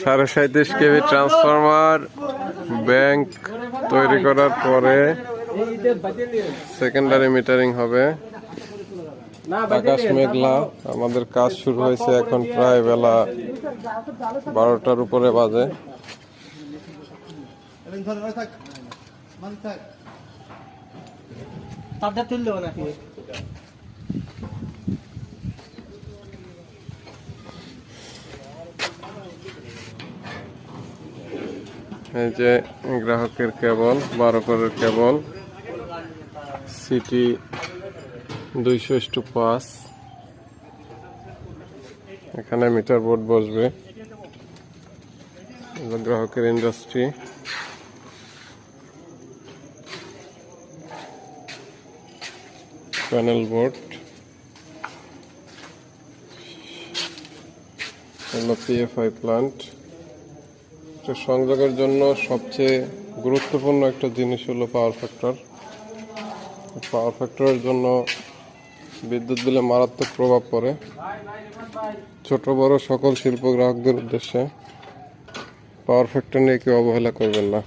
সাড়ে সাঁত্রিশ কেবি transformer bank তৈরি করার পরে সেকেন্ডারি মিটারিং হবে। আকাশ মেঘলা আমাদের কাজ শুরু হয়েছে এখন প্রায় বেলা বারোটার উপরে বাজে। তারটা তুললো নাকি? এই যে গ্রাহকের কেবল, বারো করের কেবল, সিটি দুইশো ইস্টু পাঁচ। এখানে মিটার বোর্ড বসবে। গ্রাহকের ইন্ডাস্ট্রি। Panel board. হলো পিএফআই প্লান্ট সংযোগের জন্য সবচেয়ে গুরুত্বপূর্ণ একটা জিনিস হলো পাওয়ার ফ্যাক্টর পাওয়ার ফ্যাক্টরের জন্য বিদ্যুৎ বিলে মারাত্মক প্রভাব পড়ে। ছোট, বড় সকল শিল্প গ্রাহকদের উদ্দেশ্যে পাওয়ার ফ্যাক্টর নিয়ে কেউ অবহেলা করবেন না।